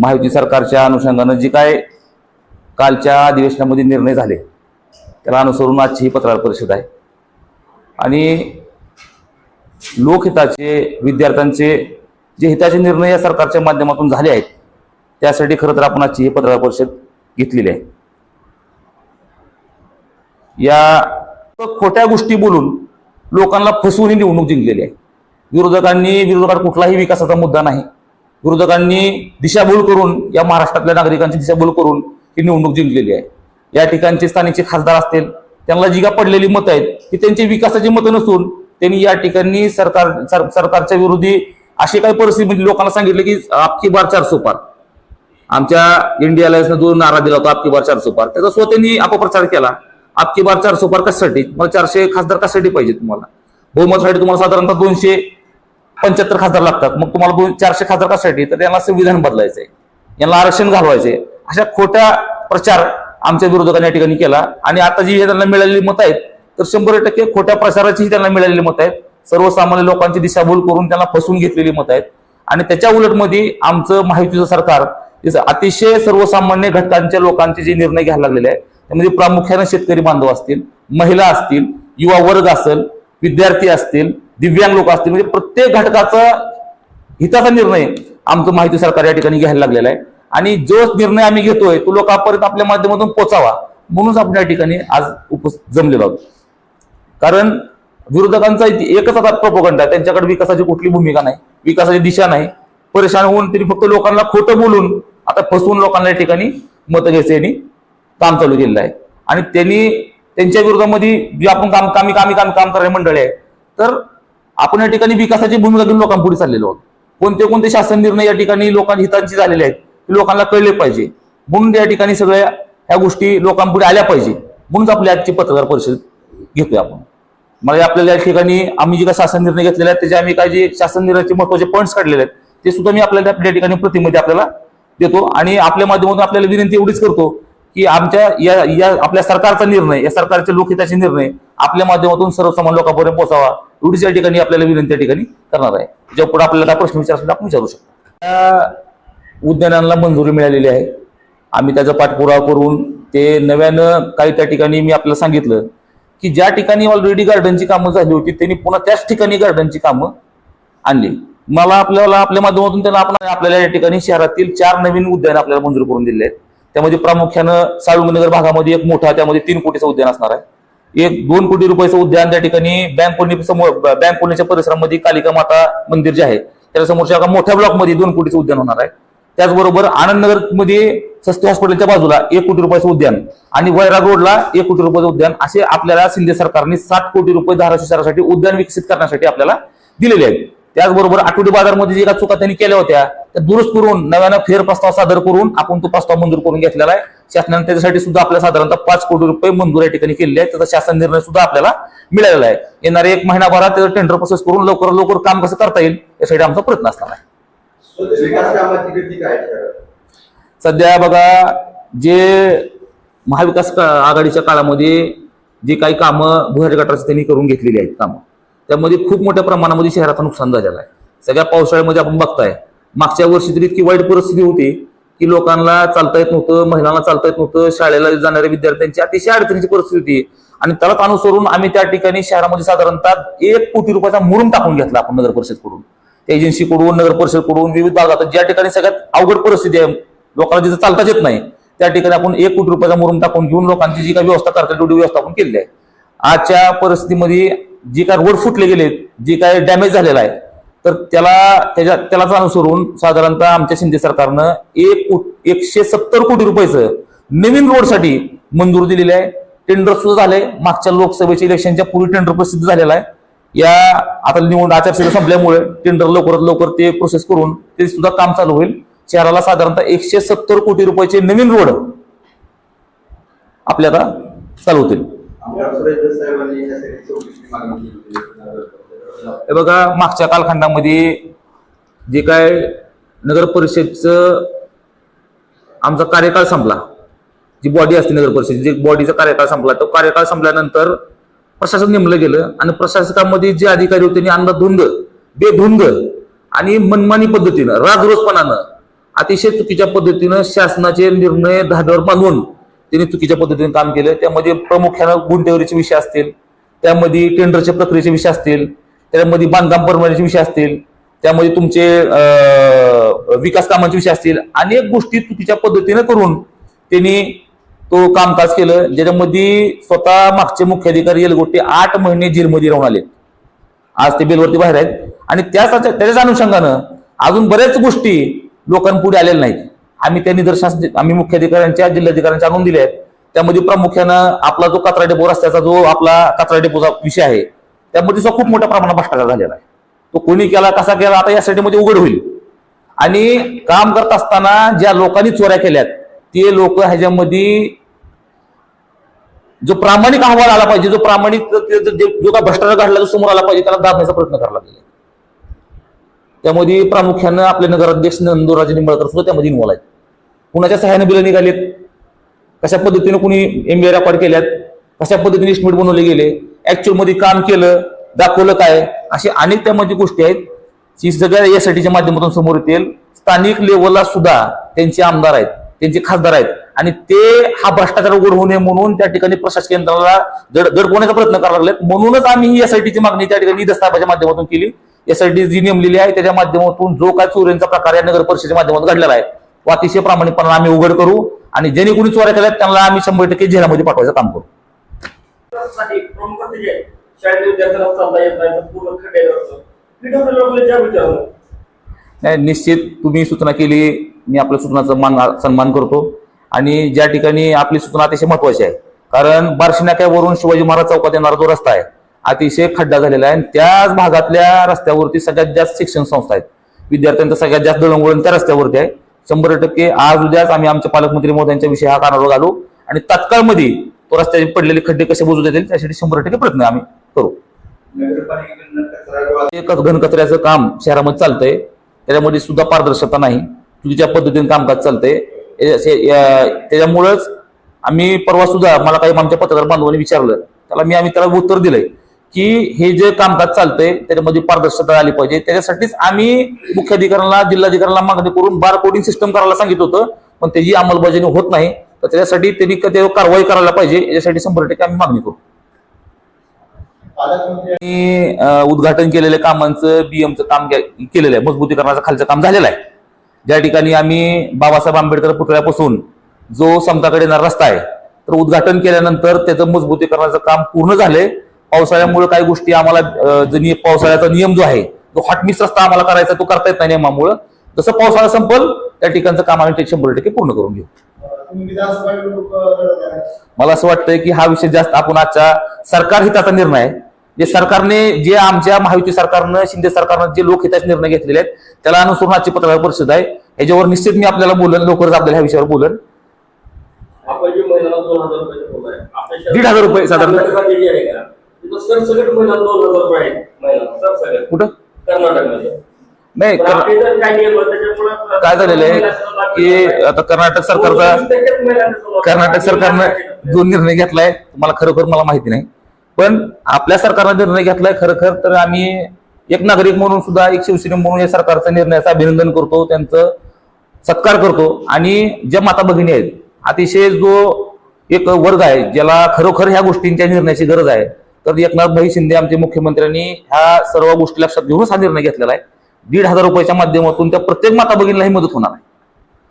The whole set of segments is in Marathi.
महायुती सरकारच्या अनुषंगानं जी काय कालच्या अधिवेशनामध्ये निर्णय झाले त्याला अनुसरून आजची ही पत्रकार परिषद आहे. आणि लोकहिताचे विद्यार्थ्यांचे जे हिताचे निर्णय या सरकारच्या माध्यमातून झाले आहेत त्यासाठी खरं तर आपण आजची ही पत्रकार परिषद घेतलेली आहे. या खोट्या गोष्टी बोलून लोकांना फसवून निवडणूक जिंकलेली आहे. विरोधकांनी विरोधकात कुठलाही विकासाचा मुद्दा नाही. विरोधकांनी दिशाभूल करून या महाराष्ट्रातल्या नागरिकांची दिशाभूल करून ही निवडणूक जिंकलेली आहे. या ठिकाणचे स्थानिकचे खासदार असतील त्यांना जी का पडलेली मतं आहेत ती त्यांची विकासाची मतं नसून त्यांनी या ठिकाणी सरकार सर- सरकारच्या विरोधी अशी काही परिस्थिती म्हणजे लोकांना सांगितलं की आपकी बार चार सुपार आमच्या इंडिया अलायन्सनं जो नारा दिला होता आपकी बार चार सुपार त्याचा स्वतःनी अपप्रचार केला. आपकी बार चार सुपार कशासाठी? मला चारशे खासदार कशासाठी पाहिजे तुम्हाला? बहुमतासाठी तुम्हाला साधारणतः दोनशे पंच्याहत्तर खासदार लागतात. मग तुम्हाला दोन चारशे खासदार कशासाठी? तर यांना संविधान बदलायचंय. यांना आरक्षण घालवायचे अशा खोट्या प्रचार आमच्या विरोधकांनी या ठिकाणी केला. आणि आता जी हे त्यांना मिळालेली मत आहेत तर शंभर टक्के खोट्या प्रचाराचीही त्यांना मिळालेली मत आहेत. सर्वसामान्य लोकांची दिशाभूल करून त्यांना फसवून घेतलेली मत आहेत. आणि त्याच्या उलटमध्ये आमचं महायुतीचं सरकार अतिशय सर्वसामान्य घटकांच्या लोकांचे जे निर्णय घ्यायला लागलेले आहेत त्यामध्ये प्रामुख्याने शेतकरी बांधव असतील महिला असतील युवा वर्ग असेल विद्यार्थी असतील दिव्यांग लोक असतील म्हणजे प्रत्येक घटकाचा हिताचा निर्णय आमचं माहिती सरकार या ठिकाणी घ्यायला लागलेला आहे. आणि जो निर्णय आम्ही घेतोय तो लोकांपर्यंत आपल्या माध्यमातून पोचावा म्हणूनच आपण या ठिकाणी आज उप जमलेलो आहोत. कारण विरोधकांचा एकच आता प्रपोगंड आहे त्यांच्याकडे विकासाची कुठली भूमिका नाही विकासाची दिशा नाही. परेशान होऊन तरी फक्त लोकांना खोटं बोलून आता फसवून लोकांना या ठिकाणी मतं घ्यायचं यांनी काम चालू केलेलं आहे. आणि त्यांनी त्यांच्या विरोधामध्ये जे आपण काम कामी कामी काम काम करणारे मंडळी आहे तर आपण या ठिकाणी विकासाची भूमिका घेऊन लोकांपुढे चाललेलो आहोत. कोणते कोणते शासन निर्णय या ठिकाणी लोकांच्या हितांची झालेले आहेत ते लोकांना कळले पाहिजे. म्हणून या ठिकाणी सगळ्या ह्या गोष्टी लोकांपुढे आल्या पाहिजे. म्हणूनच आपली आजची पत्रकार परिषद घेतोय आपण. मला आपल्याला या ठिकाणी आम्ही जे काय शासन निर्णय घेतलेले आहेत त्याचे आम्ही काय जे शासन निर्णयाचे महत्त्वाचे पॉईंट्स काढलेले आहेत ते सुद्धा मी आपल्याला आपल्या ठिकाणी प्रतिमध्ये आपल्याला देतो. आणि आपल्या माध्यमातून आपल्याला विनंती एवढीच करतो की आमच्या या या आपल्या सरकारचा निर्णय या सरकारच्या लोकहिताचे निर्णय आपल्या माध्यमातून सर्वसामान्य लोकांपर्यंत पोहोचावा. एवढीच या ठिकाणी आपल्याला विनंती या ठिकाणी करणार आहे. ज्या पुढे आपल्याला प्रश्न विचार आपण विचारू शकतो. त्या उद्यानांना मंजुरी मिळालेली आहे. आम्ही त्याचा पाठपुरावा करून ते नव्यानं काही त्या ठिकाणी मी आपल्याला सांगितलं की ज्या ठिकाणी ऑलरेडी गार्डनची कामं झाली होती त्यांनी पुन्हा त्याच ठिकाणी गार्डनची कामं आणली. मला आपल्याला आपल्या माध्यमातून त्यांना आपण आपल्याला या ठिकाणी शहरातील चार नवीन उद्यान आपल्याला मंजूर करून दिले आहेत. त्यामध्ये प्रामुख्यानं साळुंगनगर भागामध्ये एक मोठा त्यामध्ये तीन कोटीचं उद्यान असणार आहे. एक दोन कोटी रुपयाचं उद्यान त्या ठिकाणी बँक कॉलनी समोर बँक कॉलनीच्या परिसरामध्ये कालिका माता मंदिर जे आहे त्याच्या समोरच्या एका मोठ्या ब्लॉकमध्ये दोन कोटीचं उद्यान होणार आहे. त्याचबरोबर आनंदनगरमध्ये सस्ते हॉस्पिटलच्या बाजूला एक कोटी रुपयाचं उद्यान आणि वैराग रोडला एक कोटी रुपयाचं उद्यान असे आपल्याला शिंदे सरकारने सात कोटी रुपये धाराशिव शहरासाठी उद्यान विकसित करण्यासाठी आपल्याला दिलेले आहेत. त्याचबरोबर आठवडी बाजारमध्ये जे काही चुका त्यांनी केल्या होत्या त्या दुरुस्त करून नव्यानं फेर प्रस्ताव सादर करून आपण तो प्रस्ताव मंजूर करून घेतलेला आहे. शासनाने त्याच्यासाठी सुद्धा आपल्या साधारणतः पाच कोटी रुपये मंजूर या ठिकाणी केलेले आहे त्याचा शासन निर्णय सुद्धा आपल्याला मिळालेला आहे. येणारे एक महिनाभरात त्याचं टेंडर प्रोसेस करून लवकर लवकर काम कसं करता येईल यासाठी आमचा प्रयत्न असणार आहे. सध्या बघा जे महाविकास आघाडीच्या काळामध्ये जे काही कामं भुयारी गटाची त्यांनी करून घेतलेली आहेत कामं. त्यामध्ये खूप मोठ्या प्रमाणामध्ये शहराचं नुकसान झालेलं आहे. सगळ्या पावसाळ्यामध्ये आपण बघताय. मागच्या वर्षी तरी इतकी वाईट परिस्थिती होती की लोकांना चालता येत नव्हतं महिलांना चालता येत नव्हतं शाळेला जाणाऱ्या विद्यार्थ्यांची अतिशय अडचणीची परिस्थिती होती. आणि त्यालाच अनुसरून आम्ही त्या ठिकाणी शहरामध्ये साधारणतः एक कोटी रुपयाचा मुरुम टाकून घेतला आपण नगर परिषदकडून. एजन्सीकडून नगर परिषदकडून विविध भागात. ज्या ठिकाणी सगळ्यात अवघड परिस्थिती आहे लोकांना जिथं चालताच येत नाही त्या ठिकाणी आपण एक कोटी रुपयाचा मुरुम टाकून घेऊन लोकांची जी काही व्यवस्था करता येईल तेवढी व्यवस्था आपण केलेली आहे. आजच्या परिस्थितीमध्ये जी काय रोड फुटले गेलेत जी काय डॅमेज झालेला आहे तर त्याला त्याच्या त्यालाच अनुसरून साधारणतः आमच्या शिंदे सरकारनं एक एकशे सत्तर कोटी रुपयाचं नवीन रोडसाठी मंजूर दिलेलं आहे. टेंडर सुद्धा झाले मागच्या लोकसभेच्या इलेक्शनच्या पूर्वी टेंडर प्रसिद्ध झालेला आहे. या आता निवडणूक आचारसंहिता संपल्यामुळे टेंडर लवकरात लवकर ते प्रोसेस करून ते सुद्धा काम चालू होईल. शहराला साधारणतः एकशे सत्तर कोटी रुपयाचे नवीन रोड आपल्या आता चालू होतील. आमदार सुरेश साहेबांनी यासाठी मागणी केली होती. हे बघा मागच्या कालखंडामध्ये जे काय नगर परिषदचं आमचा कार्यकाळ संपला जी बॉडी असते नगर परिषद जे बॉडीचा कार्यकाळ संपला तो कार्यकाळ संपल्यानंतर प्रशासन नेमलं गेलं आणि प्रशासकामध्ये जे अधिकारी होते त्यांनी अंधाधुंद बेधुंद आणि मनमानी पद्धतीनं राजरोसपणानं अतिशय चुकीच्या पद्धतीनं शासनाचे निर्णय धाडवर बांधून त्यांनी चुकीच्या पद्धतीने काम केलं. त्यामध्ये प्रामुख्यानं गुंठेवरीचे विषय असतील. त्यामध्ये टेंडरच्या प्रक्रियेचे विषय असतील. त्यामध्ये बांधकाम परवान्याचे विषय असतील. त्यामध्ये तुमचे विकास कामांचे विषय असतील. अनेक गोष्टी चुकीच्या पद्धतीनं करून त्यांनी तो कामकाज केलं. ज्याच्यामध्ये स्वतः मागचे मुख्याधिकारी येलगोटे आठ महिने जेलमध्ये राहून आले आज ते बेलवरती बाहेर आहेत. आणि त्याच त्याच्याच अनुषंगानं अजून बऱ्याच गोष्टी लोकांपुढे आलेल्या नाहीत. आम्ही त्या निदर्शनास आम्ही मुख्याधिकाऱ्यांच्या जिल्हाधिकाऱ्यांच्या आणून दिले आहेत. त्यामध्ये प्रामुख्यानं आपला जो कचरा डेपो रस्त्याचा जो आपला कचरा डेपोचा विषय आहे त्यामध्ये सुद्धा खूप मोठ्या प्रमाणात भ्रष्टाचार झालेला आहे. तो कोणी केला कसा केला आता यासाठी मध्ये उघड होईल. आणि काम करत असताना ज्या लोकांनी चोऱ्या केल्यात ते लोक ह्याच्यामध्ये जो प्रामाणिक अहवाल आला पाहिजे जो प्रामाणिक जो का भ्रष्टाचार घडला जो समोर आला पाहिजे त्याला दाबण्याचा प्रयत्न करावा लागेल त्यामध्ये प्रामुख्यानं आपले नगराध्यक्ष नंदुराजे निंबाळकर सुद्धा त्यामध्ये इन्व्हॉल्व आहेत. कुणाच्या सहाय्याने बिलं निघालीत? कशा पद्धतीने कुणी एमबीए रेकॉर्ड केल्यात? कशा पद्धतीने एस्टिमेट बनवले गेले? ऍक्च्युअलमध्ये काम केलं दाखवलं काय? असे अनेक त्यामध्ये गोष्टी आहेत जी सगळ्या यासाठीच्या माध्यमातून समोर येतील. स्थानिक लेवलला सुद्धा त्यांचे आमदार आहेत त्यांचे खासदार आहेत. आणि ते हा भ्रष्टाचार उघड होऊ नये म्हणून त्या ठिकाणी प्रशासकीय यंत्रणाला दड दडपवण्याचा प्रयत्न करायला लागलेत. म्हणूनच आम्ही ही एसआयटीची मागणी त्या ठिकाणी दस्तावेजाच्या माध्यमातून केली. एसआयटी जी नेमलेली आहे त्याच्या माध्यमातून जो काय चोऱ्यांचा प्रकार या नगर परिषदेच्या माध्यमातून घडलेला आहे तो अतिशय प्रामाणिकपणे आम्ही उघड करू आणि ज्यांनी कोणी चोऱ्या केल्यात त्यांना आम्ही शंभर टक्के जेलामध्ये पाठवायचं काम करू. म्हणजे नाही निश्चित तुम्ही सूचना केली मी आपल्या सूचनाचा मान सन्मान करतो. आणि ज्या ठिकाणी आपली सूचना अतिशय महत्वाची आहे कारण बार्शी नाक्यावरून शिवाजी महाराज चौकात येणारा जो रस्ता आहे अतिशय खड्डा झालेला आहे. आणि त्याच भागातल्या रस्त्यावरती सगळ्यात जास्त शिक्षण संस्था आहेत. विद्यार्थ्यांचं सगळ्यात जास्त दळणवळण त्या रस्त्यावरती आहे. शंभर टक्के आज उद्याच आम्ही आमच्या पालकमंत्री मोदींच्या विषयी हा कानावर घालू. आणि तात्काळमध्ये तो रस्त्याचे पडलेले खड्डे कसे बुजवता येतील त्यासाठी शंभर टक्के प्रयत्न आम्ही करू. एकच घनकचऱ्याचं काम शहरामध्ये चालतंय. त्याच्यामध्ये सुद्धा पारदर्शकता नाही. चुकीच्या पद्धतीने कामकाज चालतंय. त्याच्यामुळेच त्याच्यामुळंच आम्ही परवा सुद्धा मला काही आमच्या पत्रकार बांधवांनी विचारलं. त्याला मी आम्ही त्याला उत्तर दिलंय. की हे जे कामकाज चालतंय त्याच्यामध्ये पारदर्शकता आली पाहिजे. त्याच्यासाठीच आम्ही मुख्याधिकाऱ्यांना जिल्हाधिकाऱ्यांना मागणी करून बार कोडिंग सिस्टम करायला सांगितलं होतं पण त्याची अंमलबजावणी होत नाही. तर त्याच्यासाठी त्यांनी त्याच्यावर कारवाई करायला पाहिजे. याच्यासाठी शंभर टक्के आम्ही मागणी करू. उद्घाटन केलेल्या कामांचं बीएमचं काम केलेलं आहे. मजबूतीकरणाचं खालचं काम झालेलं आहे. ज्या ठिकाणी आम्ही बाबासाहेब आंबेडकर पुतळ्यापासून जो समताकडे येणारा रस्ता आहे तर उद्घाटन केल्यानंतर त्याचं मजबूतीकरणाचं काम पूर्ण झालंय. पावसाळ्यामुळे काही गोष्टी आम्हाला जो पावसाळ्याचा नियम जो आहे तो हॉटमिक्स रस्ता आम्हाला करायचा तो करता येत नाही नियमामुळं. जसं पावसाळा संपल त्या ठिकाणचं काम आम्ही शंभर टक्के पूर्ण करून घेऊ. मला असं वाटतंय की हा विषय जास्त आपण आजच्या सरकार हिताचा निर्णय आहे. जे सरकारने जे आमच्या महायुती सरकारनं शिंदे सरकारनं जे लोकहिताचे निर्णय घेतलेले आहेत त्याला अनुसरून आजची पत्रकार परिषद आहे. याच्यावर निश्चित मी आपल्याला बोलन लवकरच आपल्याला ह्या विषयावर बोलन जे दीड हजार रुपये साधारण. सरसकट दोन हजार रुपये आहे सरसकट कुठं? कर्नाटकमध्ये. नाही पण काय नियम आहे त्याच्यामुळं काय झालेलं आहे की आता कर्नाटक सरकारचा कर्नाटक सरकारनं जो निर्णय घेतलाय मला खरोखर मला माहिती नाही. पण आपल्या सरकारनं निर्णय घेतलाय खरोखर तर आम्ही एक नागरिक म्हणून सुद्धा एक शिवसेने म्हणून या सरकारच्या निर्णयाचं अभिनंदन करतो त्यांचं सत्कार करतो. आणि ज्या माता भगिनी आहेत अतिशय जो एक वर्ग आहे ज्याला खरोखर ह्या गोष्टींच्या निर्णयाची गरज आहे तर एकनाथ भाई शिंदे आमचे मुख्यमंत्र्यांनी ह्या सर्व गोष्टी लक्षात घेऊनच हा निर्णय घेतलेला आहे. दीड हजार रुपयाच्या माध्यमातून त्या प्रत्येक माता भगिनीला ही मदत होणार आहे.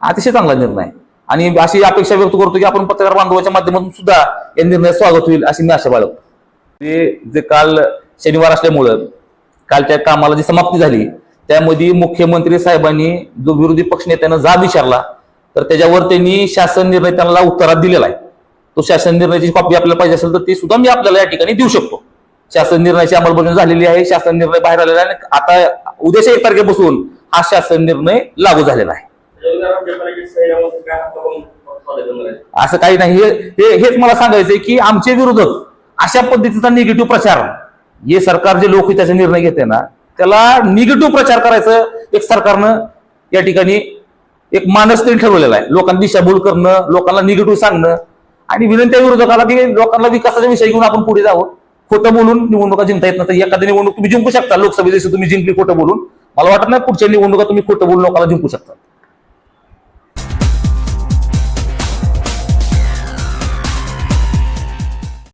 अतिशय चांगला निर्णय आणि अशी अपेक्षा व्यक्त करतो की आपण पत्रकार बांधवाच्या माध्यमातून सुद्धा या निर्णयात स्वागत होईल अशी मी आशा बाळगतो. ते जे काल शनिवार असल्यामुळं कालच्या कामाला जी समाप्ती झाली त्यामध्ये मुख्यमंत्री साहेबांनी जो विरोधी पक्षनेत्यानं जाब विचारला तर त्याच्यावर त्यांनी शासन निर्णय त्यांना उत्तरात दिलेला आहे. तो शासन निर्णयाची कॉपी आपल्याला पाहिजे असेल तर ती सुद्धा मी आपल्याला या ठिकाणी देऊ शकतो. शासन निर्णयाची अंमलबजावणी झालेली आहे शासन निर्णय बाहेर आलेला आहे आणि आता उद्याच्या एक तारखेपासून हा शासन निर्णय लागू झालेला आहे. असं काही नाही. हे हे- हेच मला सांगायचंय की आमचे विरोधक अशा पद्धतीचा निगेटिव्ह प्रचार जे सरकार जे लोकहिताचे निर्णय घेते ना त्याला निगेटिव्ह प्रचार करायचं एक सरकारनं या ठिकाणी एक मानस त्यांनी ठरवलेला आहे. लोकांना दिशाभूल करणं लोकांना निगेटिव्ह सांगणं आणि विनंती विरोधकाला की लोकांना विकासाचा विषय घेऊन आपण पुढे जावं. खोटं बोलून निवडणुका जिंकता येत नाही एखादी निवडणूक तुम्ही जिंकू शकता. लोकसभेची तुम्ही जिंकली खोटं बोलून. मला वाटत नाही पुढच्या निवडणुका तुम्ही खोटं बोलून लोकांना जिंकू शकता.